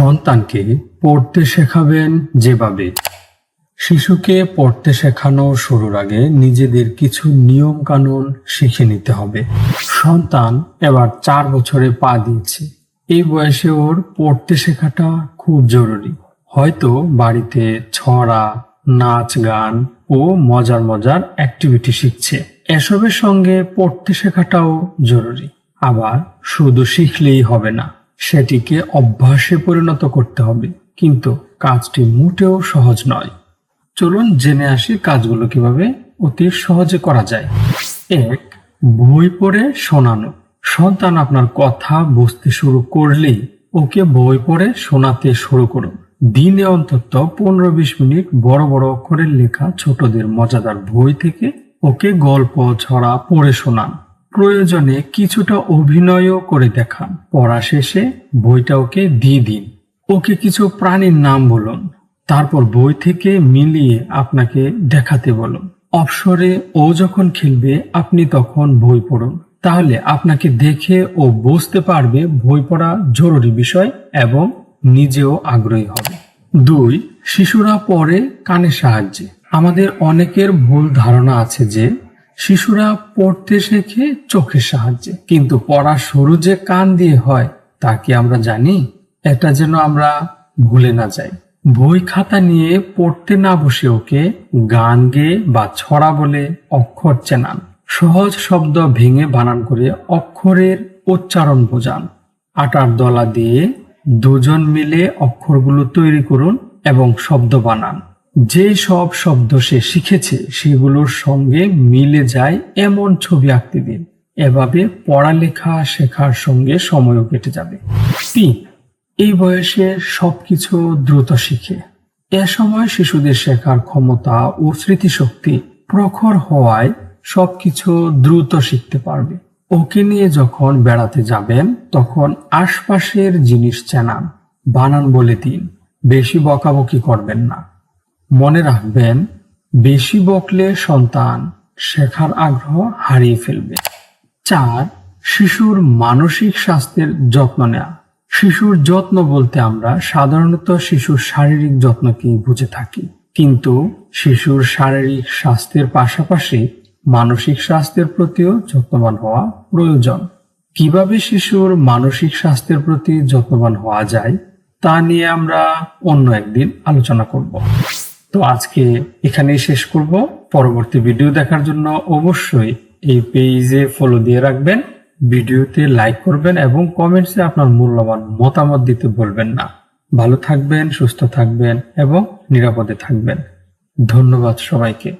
সন্তানকে পড়তে শেখাবেন যেভাবে। শিশুকে পড়তে শেখানো শুরুর আগে নিজেদের কিছু নিয়ম কানুন শিখে নিতে হবে। সন্তান এবার চার বছরে পা দিয়েছে। এই বয়সে ওর পড়তে শেখাটা খুব জরুরি। হয়তো বাড়িতে ছড়া, নাচ গান ও মজার মজার অ্যাক্টিভিটি শিখছে। এসবের সঙ্গে পড়তে শেখাটাও জরুরি। আবার শুধু শিখলেই হবে না। সেটিকে অভ্যাসে পরিণত করতে হবে। কিন্তু কাজটি মোটেও সহজ নয়। চলুন জেনে আসি কাজগুলো কীভাবে অতি সহজে করা যায়। এক, বই পড়ে শোনানো। সন্তান আপনার কথা বুঝতে শুরু করলেই ওকে বই পড়ে শোনাতে শুরু করুন। দিনে অন্তত পনেরো বিশ মিনিট বড় বড় অক্ষরের লেখা ছোটদের মজাদার বই থেকে ওকে গল্প, ছড়া পড়ে শোনান। প্রয়োজনে কিছুটা অভিনয়ও করে দেখান। পড়া শেষে বইটা ওকে দিয়ে দিন। ওকে কিছু প্রাণীর নাম বলুন। তারপর বই থেকে মিলিয়ে আপনাকে দেখাতে বলুন। অবসরে ও যখন খেলবে, আপনি তখন বই পড়ুন। তাহলে আপনাকে দেখে ও বুঝতে পারবে বই পড়া জরুরি বিষয় এবং নিজেও আগ্রহী হবে। দুই, শিশুরা পড়ে কানের সাহায্যে। আমাদের অনেকের ভুল ধারণা আছে যে শিশুরা পড়তে শেখে চোখের সাহায্যে। কিন্তু পড়া শুরু যে কান দিয়ে হয়, তা কি আমরা জানি? এটা যেন আমরা ভুলে না যাই। বই খাতা নিয়ে পড়তে না বসে ওকে গান গেয়ে বা ছড়া বলে অক্ষর চেনান। সহজ শব্দ ভেঙে বানান করে অক্ষরের উচ্চারণ বোঝান। আটার দলা দিয়ে দুজন মিলে অক্ষরগুলো তৈরি করুন এবং শব্দ বানান। যে সব শব্দ সে শিখেছে, সেগুলোর সঙ্গে মিলে যায় এমন ছবি আঁকতে দিন এভাবে পড়ালেখা শেখার সঙ্গে সময়ও কেটে যাবে। তিন, এই বয়সে সবকিছু দ্রুত শিখে। এ সময় শিশুদের শেখার ক্ষমতা ও স্মৃতিশক্তি প্রখর হওয়ায় সবকিছু দ্রুত শিখতে পারবে। ওকে নিয়ে যখন বেড়াতে যাবেন, তখন আশপাশের জিনিস চেনান। বানান বলে দিন। বেশি বকাবকি করবেন না। মনে রাখবেন, বেশি বকলে সন্তান শেখার আগ্রহ হারিয়ে ফেলবে। চার, শিশুর মানসিক স্বাস্থ্যের যত্ন নেওয়া শিশুর যত্ন বলতে আমরা সাধারণত শিশুর শারীরিক যত্নকেই বুঝে থাকি। কিন্তু শিশুর শারীরিক স্বাস্থ্যের পাশাপাশি মানসিক স্বাস্থ্যের প্রতিও যত্নবান হওয়া প্রয়োজন। কীভাবে শিশুর মানসিক স্বাস্থ্যের প্রতি যত্নবান হওয়া যায়, তা নিয়ে আমরা অন্য একদিন আলোচনা করব। তো আজকে এখানেই শেষ করব। পরবর্তী ভিডিও দেখার জন্য অবশ্যই এই পেজে ফলো দিয়ে রাখবেন, ভিডিওতে লাইক করবেন এবং কমেন্টসে আপনার মূল্যবান মতামত দিতে বলবেন না। ভালো থাকবেন, সুস্থ থাকবেন এবং নিরাপদে থাকবেন। ধন্যবাদ সবাইকে।